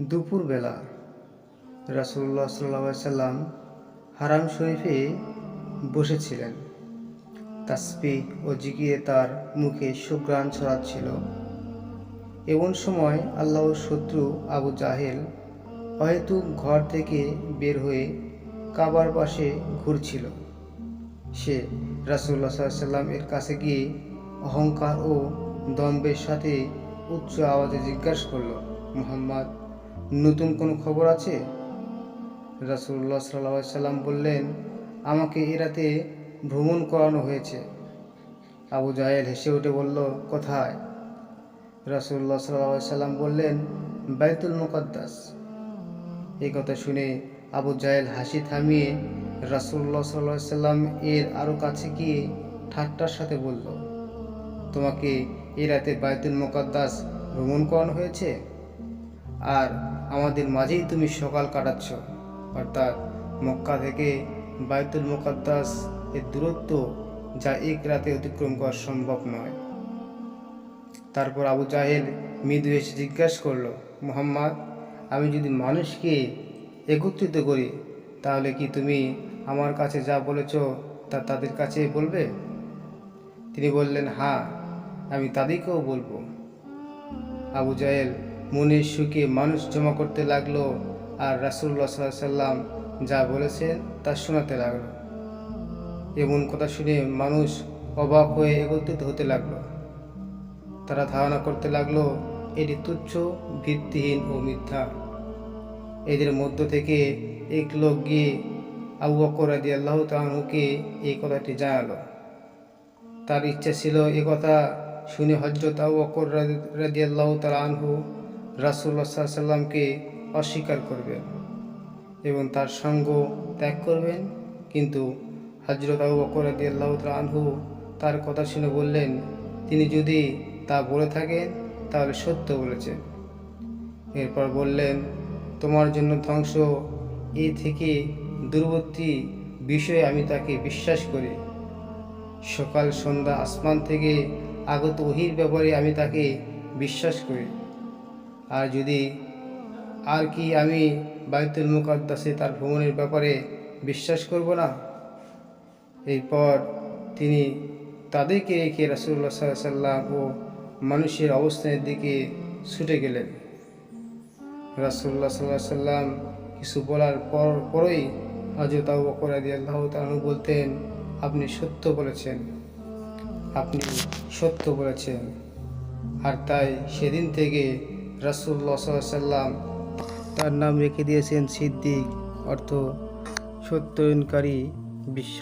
দুপুরবেলা রাসুল্লাহ সাল্লাহ সাল্লাম হারাম শরীফে বসেছিলেন। তাসবি ও জিগিয়ে তার মুখে সুগ্রাণ ছড়াচ্ছিল। এমন সময় আল্লাহর শত্রু আবু জাহেল অহেতুক ঘর থেকে বের হয়ে কাবার পাশে ঘুরছিল। সে রাসুল্লাহ সাল্লাম এর কাছে গিয়ে অহংকার ও দম্বের সাথে উচ্চ আওয়াজে জিজ্ঞাসা করল, মোহাম্মদ নতুন কোনো খবর আছে? রাসুল্লাহ সাল্লাহ সাল্লাম বললেন, আমাকে এ রাতে ভ্রমণ করানো হয়েছে। আবু জাহেল হেসে উঠে বলল, কোথায়? রাসুল্লাহ সাল্লাহ সাল্লাম বললেন, বাইতুল মুকদ্দাস। এই কথা শুনে আবু জাহেল হাসি থামিয়ে রাসুল্লাহ সাল্লাহ সাল্লাম এর আরও কাছে গিয়ে ঠাট্টার সাথে বলল, তোমাকে এই রাতে বাইতুল মুকদ্দাস ভ্রমণ করানো হয়েছে? আর আমাদের মাঝেই তুমি সকাল কাটাচ্ছ। অর্থাৎ মক্কা থেকে বাইতুল মুকদ্দাস এর দূরত্ব যা এক রাতে অতিক্রম করা সম্ভব নয়। তারপর আবু জাহেল মৃদু এসে জিজ্ঞাসা করল, মোহাম্মদ, আমি যদি মানুষকে একত্রিত করি, তাহলে কি তুমি আমার কাছে যা বলেছ তা তাদের কাছে বলবে? তিনি বললেন হ্যাঁ আমি তাদেরকেও বলব। আবু জাহেল মনের সুখে মানুষ জমা করতে লাগল আর রাসুল্লাহ সাল্লাম যা বলেছেন তা শোনাতে লাগল। এমন কথা শুনে মানুষ অবাক হয়ে একত্রিত হতে লাগল। তারা ধারণা করতে লাগল, এটি তুচ্ছ, ভিত্তিহীন ও মিথ্যা। এদের মধ্য থেকে এক লোক গিয়ে আবু রাজি আল্লাহ তাহকে এই কথাটি জানালো। তার ইচ্ছা ছিল এ কথা শুনে হজরত আবু বকর রাজি আল্লাহ আনহু রাসুল্লাহ সাল্লামকে অস্বীকার করবেন এবং তার সঙ্গ ত্যাগ করবেন। কিন্তু হজরত আবু বকর রাজি আল্লাহ আনহু তার কথা শুনে বললেন, তিনি যদি তা বলে থাকেন, তাহলে সত্য বলেছেন। এরপর বললেন, তোমার জন্য ধ্বংস এ থেকে দূরবর্তী বিষয়ে আমি তাকে বিশ্বাস করি। সকাল সন্ধ্যা আসমান থেকে আগত ওহির ব্যাপারে আমি তাকে বিশ্বাস করি। আর যদি, আর কি আমি বাইতুল মুকাদ্দাসে তার ভ্রমণের ব্যাপারে বিশ্বাস করব না? এরপর তিনি তাদেরকে রেখে রাসুল্লাহ সাল্লাম ও মানুষের অবস্থানের দিকে ছুটে গেলেন। রাসুল্লাহ সাল্লাহ সাল্লাম কিছু বলার পর, পরই হজরত আবু বকর আদি আল্লাহ তালু বলতেন, আপনি সত্য বলেছেন। আপনি সত্য বলেছেন। আর তাই সেদিন থেকে সাল্লাহ সাল্লাম তার নাম রেখে দিয়েছেন সিদ্দিক অর্থ সত্যয়নকারী বিশ্বাস।